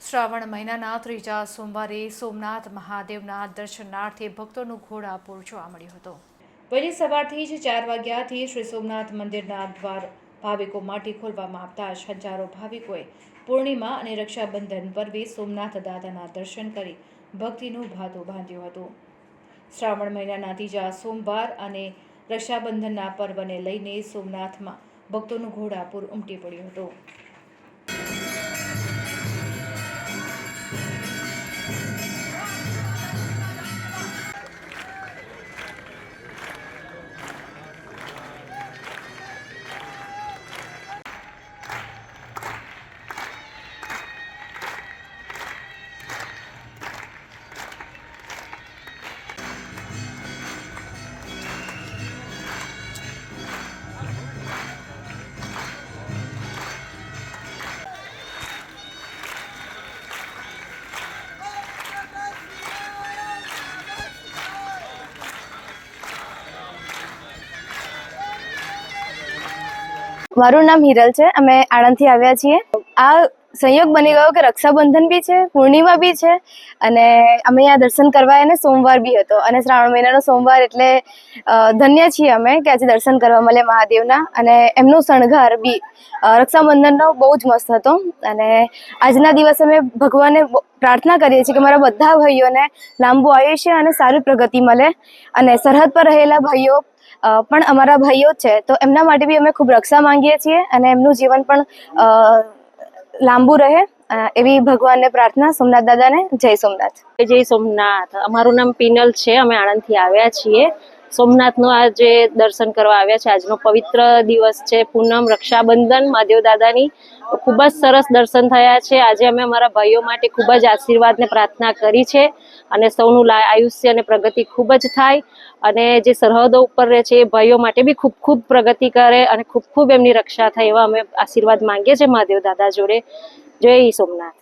શ્રાવણ મહિનાના ત્રીજા સોમવારે સોમનાથ મહાદેવના દર્શનાર્થે ભક્તોનું ઘોડાપૂર જોવા મળ્યું હતું. વહેલી સવારથી જ ચાર વાગ્યાથી શ્રી સોમનાથ મંદિરના દ્વાર ભાવિકો માટે ખોલવામાં આવતા જ હજારો ભાવિકોએ પૂર્ણિમા અને રક્ષાબંધન પર્વે સોમનાથ દાદાના દર્શન કરી ભક્તિનું ભાતું બાંધ્યું હતું. શ્રાવણ મહિનાના ત્રીજા સોમવાર અને રક્ષાબંધનના પર્વને લઈને સોમનાથમાં ભક્તોનું ઘોડાપૂર ઉમટી પડ્યું હતું. મારું નામ હિરલ છે. અમે આણંદથી આવ્યા છીએ. આ સંયોગ બની ગયો કે રક્ષાબંધન બી છે, પૂર્ણિમા બી છે અને અમે અહીંયા દર્શન કરવા અને સોમવાર બી હતો અને શ્રાવણ મહિનાનો સોમવાર એટલે ધન્ય છીએ અમે કે આજે દર્શન કરવા મળે મહાદેવના અને એમનો શણગાર બી રક્ષાબંધનનો બહુ જ મસ્ત હતો અને આજના દિવસે અમે ભગવાનને પ્રાર્થના કરીએ છીએ કે મારા બધા ભાઈઓને લાંબુ આયુષ્ય અને સારી પ્રગતિ મળે અને સરહદ પર રહેલા ભાઈઓ પણ અમારા ભાઈઓ છે. તો એમના માટે બી અમે ખૂબ રક્ષા માંગીએ છીએ અને એમનું જીવન પણ લાંબુ રહે એવી ભગવાનને પ્રાર્થના, સોમનાથ દાદાને જય સોમનાથ. જય સોમનાથ. અમારું નામ પિનલ છે, અમે આણંદથી આવ્યા છીએ. સોમનાથનું આજે દર્શન કરવા આવ્યા છે, આજનો પવિત્ર દિવસ છે, પૂનમ, રક્ષાબંધન, મહાદેવ દાદાની ખૂબ જ સરસ દર્શન થયા છે. આજે અમે અમારા ભાઈઓ માટે ખૂબ જ આશીર્વાદને પ્રાર્થના કરી છે અને સૌનું આયુષ્ય અને પ્રગતિ ખૂબ જ થાય અને જે સરહદો ઉપર રહે છે એ ભાઈઓ માટે બી ખૂબ ખૂબ પ્રગતિ કરે અને ખૂબ ખૂબ એમની રક્ષા થાય એવા અમે આશીર્વાદ માંગીએ છીએ મહાદેવ દાદા જોડે. જય સોમનાથ.